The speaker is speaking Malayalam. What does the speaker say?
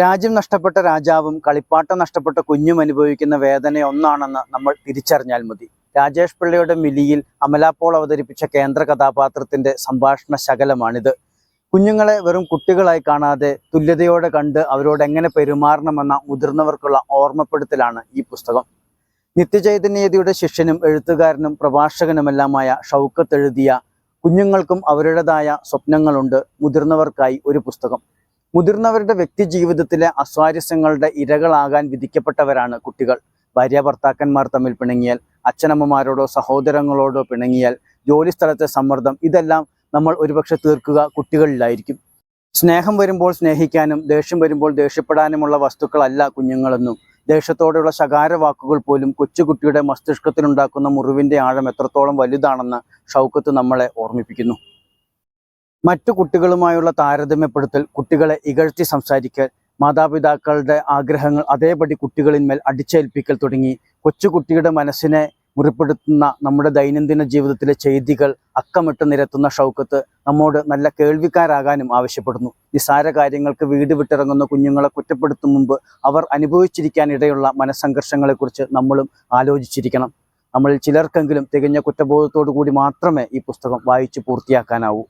രാജ്യം നഷ്ടപ്പെട്ട രാജാവും കളിപ്പാട്ടം നഷ്ടപ്പെട്ട കുഞ്ഞും അനുഭവിക്കുന്ന വേദന ഒന്നാണെന്ന് നമ്മൾ തിരിച്ചറിഞ്ഞാൽ മതി. രാജേഷ് പിള്ളയുടെ മിലിയിൽ അമലാപ്പോൾ അവതരിപ്പിച്ച കേന്ദ്ര കഥാപാത്രത്തിന്റെ സംഭാഷണ ശകലമാണിത്. കുഞ്ഞുങ്ങളെ വെറും കുട്ടികളായി കാണാതെ തുല്യതയോടെ കണ്ട് അവരോട് എങ്ങനെ പെരുമാറണമെന്ന മുതിർന്നവർക്കുള്ള ഓർമ്മപ്പെടുത്തലാണ് ഈ പുസ്തകം. നിത്യചൈതന്യതയുടെ ശിഷ്യനും എഴുത്തുകാരനും പ്രഭാഷകനുമെല്ലാമായ ഷൗക്കത്ത് എഴുതിയ കുഞ്ഞുങ്ങൾക്കും അവരുടേതായ സ്വപ്നങ്ങളുണ്ട് മുതിർന്നവർക്കായി ഒരു പുസ്തകം. മുതിർന്നവരുടെ വ്യക്തി ജീവിതത്തിലെ അസ്വാരസ്യങ്ങളുടെ ഇരകളാകാൻ വിധിക്കപ്പെട്ടവരാണ് കുട്ടികൾ. ഭാര്യ ഭർത്താക്കന്മാർ തമ്മിൽ പിണങ്ങിയാൽ അച്ഛനമ്മമാരോടോ സഹോദരങ്ങളോടോ പിണങ്ങിയാൽ ജോലിസ്ഥലത്തെ സമ്മർദ്ദം ഇതെല്ലാം നമ്മൾ ഒരുപക്ഷെ തീർക്കുക കുട്ടികളിലായിരിക്കും. സ്നേഹം വരുമ്പോൾ സ്നേഹിക്കാനും ദേഷ്യം വരുമ്പോൾ ദേഷ്യപ്പെടാനുമുള്ള വസ്തുക്കളല്ല കുഞ്ഞുങ്ങളെന്നും ദേഷ്യത്തോടെയുള്ള ശകാര വാക്കുകൾ പോലും കൊച്ചുകുട്ടിയുടെ മസ്തിഷ്കത്തിലുണ്ടാക്കുന്ന മുറിവിന്റെ ആഴം എത്രത്തോളം വലുതാണെന്ന് ഷൗക്കത്ത് നമ്മളെ ഓർമ്മിപ്പിക്കുന്നു. മറ്റു കുട്ടികളുമായുള്ള താരതമ്യപ്പെടുത്തൽ കുട്ടികളെ ഇകഴ്ത്തി സംസാരിക്കൽ മാതാപിതാക്കളുടെ ആഗ്രഹങ്ങൾ അതേപടി കുട്ടികളിന്മേൽ അടിച്ചേൽപ്പിക്കൽ തുടങ്ങി. കൊച്ചുകുട്ടിയുടെ മനസ്സിനെ മുറിപ്പെടുത്തുന്ന നമ്മുടെ ദൈനംദിന ജീവിതത്തിലെ ചെയ്തികൾ അക്കമിട്ട് നിരത്തുന്ന ഷൗക്കത്ത് നമ്മോട് നല്ല കേൾവിക്കാരാകാനും ആവശ്യപ്പെടുന്നു. നിസാര കാര്യങ്ങൾക്ക് വീട് വിട്ടിറങ്ങുന്ന കുഞ്ഞുങ്ങളെ കുറ്റപ്പെടുത്തും മുമ്പ് അവർ അനുഭവിച്ചിരിക്കാനിടയുള്ള മനസ്സംഘർഷങ്ങളെക്കുറിച്ച് നമ്മളും ആലോചിച്ചിരിക്കണം. നമ്മൾ ചിലർക്കെങ്കിലും തികഞ്ഞ കുറ്റബോധത്തോടു കൂടി മാത്രമേ ഈ പുസ്തകം വായിച്ചു പൂർത്തിയാക്കാനാവൂ.